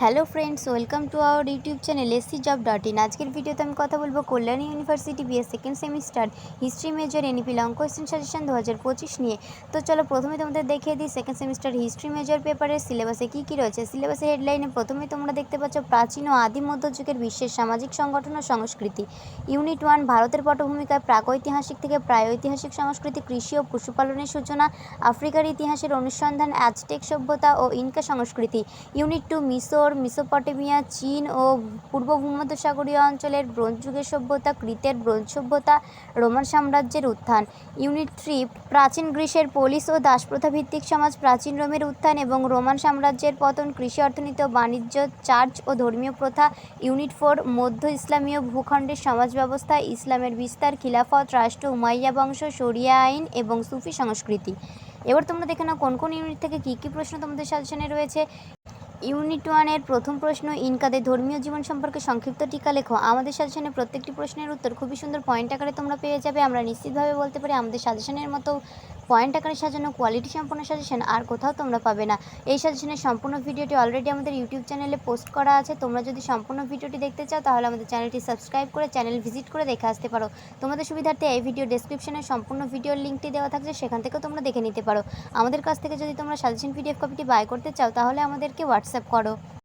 Hello friends, welcome to our YouTube channel SC job dot in. আজকের ভিডিওতে আমি কথা বলব Kalyani university BS second semester history major NEP long question suggestion দু হাজার পঁচিশ নিয়ে। তো চলো প্রথমে তোমাদের দেখিয়ে দিই সেকেন্ড সেমিস্টার হিস্ট্রি মেজর পেপারের সিলেবাসে কী কী রয়েছে। সিলেবাসের হেডলাইনে প্রথমে তোমরা দেখতে পাচ্ছ প্রাচীন ও আদি মধ্যযুগের বিশ্বের সামাজিক সংগঠন ও সংস্কৃতি। ইউনিট ওয়ান ভারতের পটভূমিকায় প্রাগৈতিহাসিক থেকে প্রায়ৈতিহাসিক সংস্কৃতি, কৃষি ও পশুপালনের সূচনা, আফ্রিকার ইতিহাসের অনুসন্ধান অ্যাজটেক সভ্যতা ও ইনকা সংস্কৃতি। ইউনিট টু মিশর মিসোপটেমিয়া, চীন ও পূর্ব ভূমধ্যসাগরীয় অঞ্চলের ব্রোঞ্জ যুগের সভ্যতা ক্রিতের ব্রোঞ্জ সভ্যতা, রোমান সাম্রাজ্যের উত্থান। ইউনিট থ্রি প্রাচীন গ্রীসের পোলিশ ও দাসপ্রথা ভিত্তিক সমাজ, প্রাচীন রোমের উত্থান এবং রোমান সাম্রাজ্যের পতন, কৃষি অর্থনীতি ও বাণিজ্য, চার্চ ও ধর্মীয় প্রথা, ইউনিট ফোর, মধ্য ইসলামীয় ভূখণ্ডের সমাজ ব্যবস্থা, ইসলামের বিস্তার, খিলাফত, রাষ্ট্র, উমাইয়া বংশ, শরিয়া আইন এবং সুফি সংস্কৃতি। এবার তোমরা দেখে নাও কোন কোন ইউনিট থেকে কী কী প্রশ্ন তোমাদের সাজেশনে রয়েছে। ইউনিট ওয়ানের প্রথম প্রশ্ন, ইনকাদের ধর্মীয় জীবন সম্পর্কে সংক্ষিপ্ত টিকা লেখো। আমাদের সাজেশনে প্রত্যেকটি প্রশ্নের উত্তর খুবই সুন্দর পয়েন্ট আকারে তোমরা পেয়ে যাবে। আমরা নিশ্চিতভাবে বলতে পারি আমাদের সাজেশনের মতো পয়েন্ট আকারে সাজানো কোয়ালিটি সম্পন্ন সাজেশন আর কোথাও তোমরা পাবে না। এই সাজেশনের সম্পূর্ণ ভিডিওটি অলরেডি আমাদের ইউটিউব চ্যানেলে পোস্ট করা আছে। তোমরা যদি সম্পূর্ণ ভিডিওটি দেখতে চাও, তাহলে আমাদের চ্যানেলটি সাবস্ক্রাইব করে চ্যানেল ভিজিট করে দেখে আসতে পারো। তোমাদের সুবিধার্থে এই ভিডিও ডেসক্রিপশনে সম্পূর্ণ ভিডিওর লিঙ্কটি দেওয়া থাকছে, সেখান থেকেও তোমরা দেখে নিতে পারো। আমাদের কাছ থেকে যদি তোমরা সাজেশন পিডিএফ কপিটি বাই করতে চাও, তাহলে আমাদেরকে হোয়াটসঅ্যাপ করো।